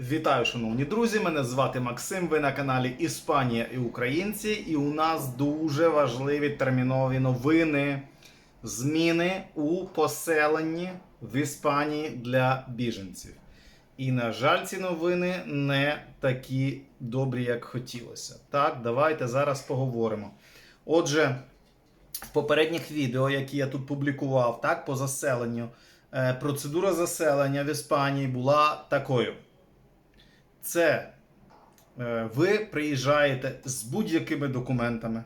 Вітаю, шановні друзі! Мене звати Максим. Ви на каналі Іспанія і Українці. І у нас дуже важливі термінові новини. Зміни у поселенні в Іспанії для біженців. І, на жаль, ці новини не такі добрі, як хотілося. Так, давайте зараз поговоримо. Отже, в попередніх відео, які я тут публікував, так, по заселенню, е, процедура заселення в Іспанії була такою. Це е, ви приїжджаєте з будь-якими документами.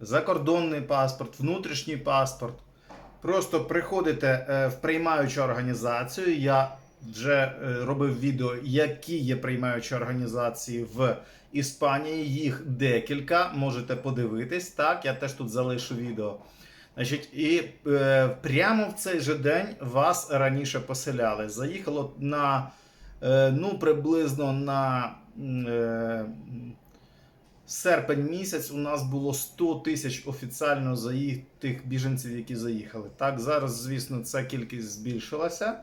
Закордонний паспорт, внутрішній паспорт. Просто приходите е, в приймаючу організацію. Я вже е, робив відео, які є приймаючі організації в Іспанії. Їх декілька. Можете подивитись. Так, я теж тут залишу відео. Значить, і е, прямо в цей же день вас раніше поселяли. Заїхало на ну, приблизно на е, серпень місяць у нас було 100 тисяч офіціально заїх... тих біженців, які заїхали. Так, зараз, звісно, ця кількість збільшилася.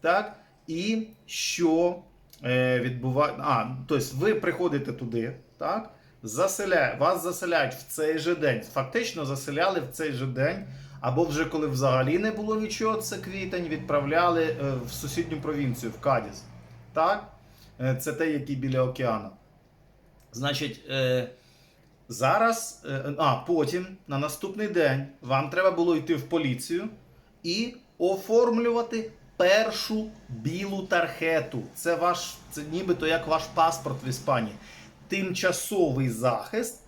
Так, і що е, відбувається. А, тобто ви приходите туди, так? Заселяє, вас заселяють в цей же день. Фактично заселяли в цей же день. Або вже коли взагалі не було нічого, це квітень, відправляли е, в сусідню провінцію, в Кадіз. Так? Е, Це те, який біля океану. Значить, е, зараз, е, а потім на наступний день вам треба було йти в поліцію і оформлювати першу білу тархету. Це ваш, це нібито як ваш паспорт в Іспанії. Тимчасовий захист.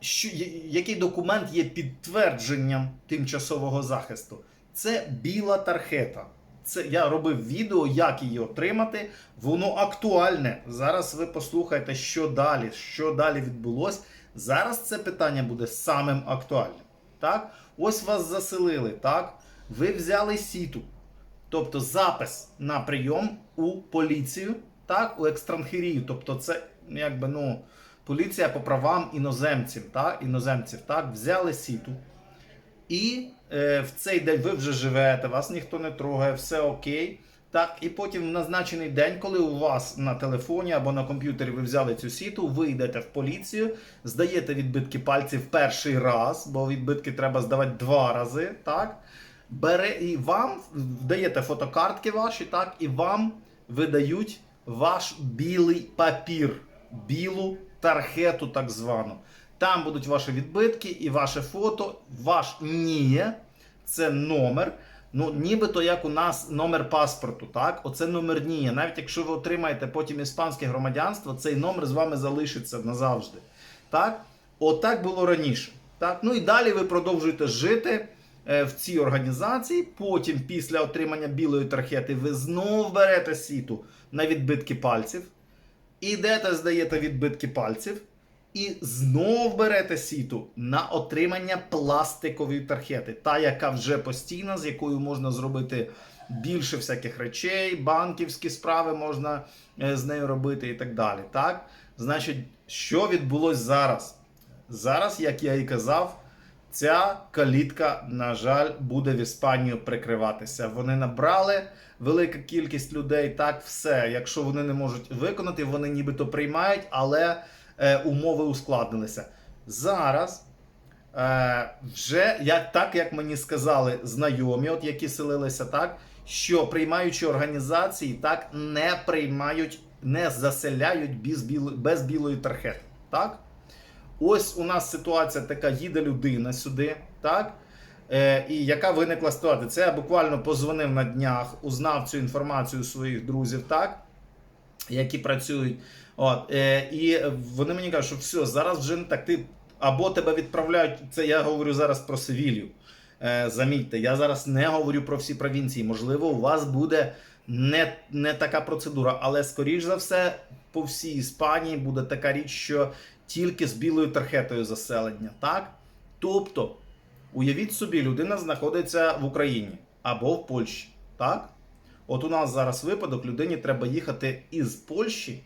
Що, який документ є підтвердженням тимчасового захисту? Це біла тархета. Це я робив відео, як її отримати. Воно актуальне. Зараз ви послухаєте, що далі, що далі відбулось. Зараз це питання буде самим актуальним. Так? Ось вас заселили, так? Ви взяли сіту, тобто запис на прийом у поліцію, так, у екстранхерію. Тобто, це якби ну. Поліція по правам іноземців, так, іноземців, так, взяли сіту. І е, в цей день ви вже живете, вас ніхто не трогає, все окей. Так, і потім в назначений день, коли у вас на телефоні або на комп'ютері ви взяли цю сіту, ви йдете в поліцію, здаєте відбитки пальців перший раз, бо відбитки треба здавати два рази. Так? Бере, і вам даєте фотокартки ваші, так, і вам видають ваш білий папір, білу тархету, так звану. Там будуть ваші відбитки і ваше фото, ваш НІЕ, це номер. Ну, нібито як у нас номер паспорту, так? Оце номер НІЕ. Навіть якщо ви отримаєте потім іспанське громадянство, цей номер з вами залишиться назавжди. Так? Отак було раніше. Так? Ну і далі ви продовжуєте жити е, в цій організації. Потім, після отримання білої тархети, ви знов берете сіту на відбитки пальців. Ідете, здаєте відбитки пальців. І знов берете сіту на отримання пластикової тархети, та, яка вже постійна, з якою можна зробити більше всяких речей, банківські справи можна е, з нею робити і так далі. Так? Значить, що відбулось зараз? Зараз, як я і казав, ця калітка, на жаль, буде в Іспанію прикриватися. Вони набрали велика кількість людей, так все. Якщо вони не можуть виконати, вони нібито приймають, але умови ускладнилися. Зараз е, вже як, так, як мені сказали знайомі, от які селилися, так, що приймаючі організації так не приймають, не заселяють без, біл, без білої тархети. Так? Ось у нас ситуація така: їде людина сюди, так? Е, і яка виникла ситуація? Це я буквально позвонив на днях, узнав цю інформацію своїх друзів, так? Які працюють. От, е, і вони мені кажуть, що все, зараз вже не так. Ти або тебе відправляють. Це я говорю зараз про Севілью. Е, замітьте, я зараз не говорю про всі провінції. Можливо, у вас буде не, не така процедура, але скоріш за все, по всій Іспанії буде така річ, що тільки з білою тархетою заселення. Так? Тобто, уявіть собі, людина знаходиться в Україні або в Польщі. Так? От у нас зараз випадок, людині треба їхати із Польщі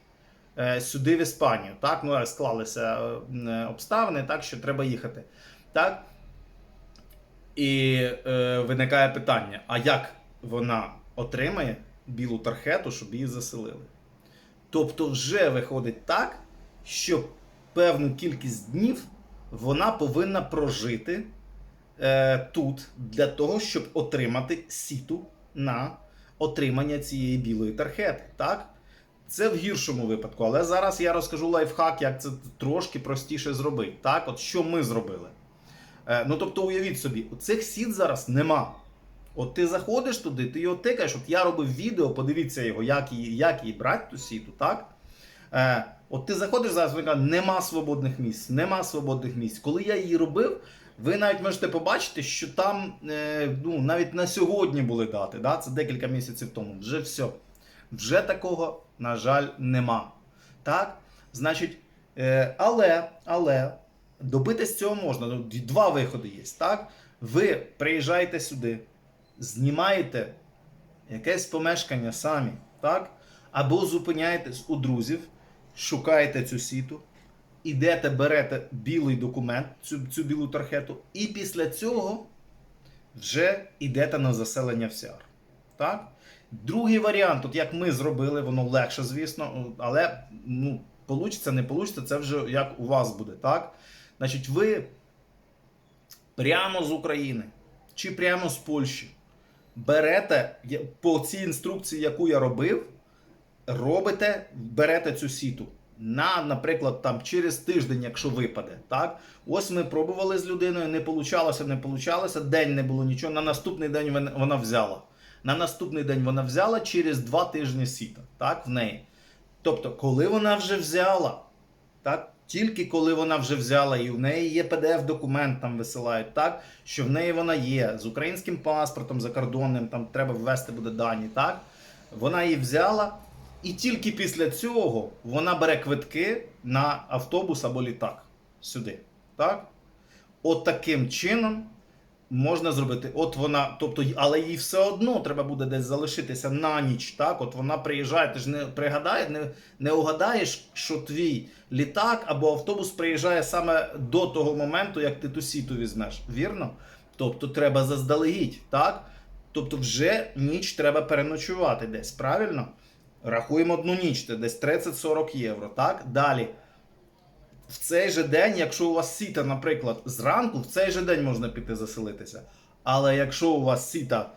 е, сюди в Іспанію. Так, ну склалися е, обставини, так що треба їхати. Так? І е, виникає питання: а як вона отримає білу тархету, щоб її заселили? Тобто, вже виходить так, що певну кількість днів вона повинна прожити е, тут для того, щоб отримати сіту на отримання цієї білої тархети. Так? Це в гіршому випадку, але зараз я розкажу лайфхак, як це трошки простіше зробити. Так, от що ми зробили. Е, ну тобто, уявіть собі, цих сіт зараз нема. От ти заходиш туди, ти його тикаєш. От я робив відео, подивіться його, як її, як її брати ту сіту, так? Е, от ти заходиш зараз, кажете, нема свободних місць, нема свободних місць. Коли я її робив, ви навіть можете побачити, що там е, ну, навіть на сьогодні були дати. Да? Це декілька місяців тому. Вже все. Вже такого, на жаль, нема. Так? Значить, е, але, але добитись цього можна. Ну, Два виходи є. Так? Ви приїжджаєте сюди, знімаєте якесь помешкання самі, так? Або зупиняєтесь у друзів, шукаєте цю сіту, ідете, берете білий документ, цю, цю білу тархету, і після цього вже йдете на заселення в СЯР. Так? Другий варіант, от як ми зробили, воно легше, звісно, але ну, получиться, не получиться, це вже як у вас буде. Так? Значить, ви прямо з України чи прямо з Польщі берете по цій інструкції, яку я робив, робите, берете цю сіту. На, наприклад, там через тиждень, якщо випаде. Так? Ось ми пробували з людиною, не получалося, не получалося, день не було нічого. На наступний день вон- вона взяла. На наступний день вона взяла через два тижні сіта. Так, в неї. Тобто, коли вона вже взяла, так, тільки коли вона вже взяла, і в неї є PDF-документ, там висилають, так, що в неї вона є з українським паспортом закордонним, там треба ввести буде дані, так, вона її взяла, і тільки після цього вона бере квитки на автобус або літак сюди. Так? От таким чином можна зробити. От вона, тобто, але їй все одно треба буде десь залишитися на ніч. Так, от вона приїжджає, ти ж не пригадає, не, не угадаєш, що твій літак або автобус приїжджає саме до того моменту, як ти ту сіту візьмеш. Вірно? Тобто треба заздалегідь, так? Тобто, вже ніч треба переночувати десь, правильно? Рахуємо одну ніч, це десь 30-40 євро. Так? Далі. В цей же день, якщо у вас сіта, наприклад, зранку, в цей же день можна піти заселитися. Але якщо у вас сіта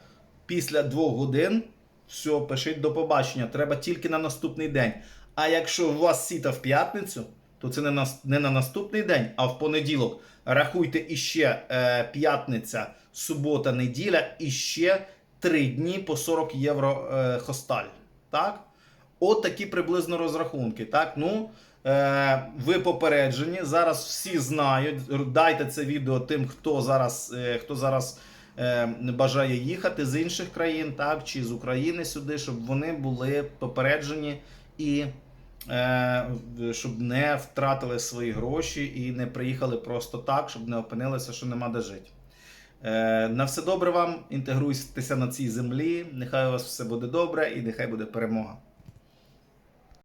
після двох годин, все, пишіть до побачення. Треба тільки на наступний день. А якщо у вас сіта в п'ятницю, то це не на, не на наступний день, а в понеділок. Рахуйте іще е, п'ятниця, субота, неділя, і ще 3 дні по 40 євро е, хосталь. Так? От такі приблизно розрахунки. Так? Ну, е, ви попереджені. Зараз всі знають. Дайте це відео тим, хто зараз, е, хто зараз е, бажає їхати з інших країн, так, чи з України сюди, щоб вони були попереджені і е, щоб не втратили свої гроші і не приїхали просто так, щоб не опинилися, що нема де жити. Е, на все добре вам, інтегруйтеся на цій землі. Нехай у вас все буде добре і нехай буде перемога.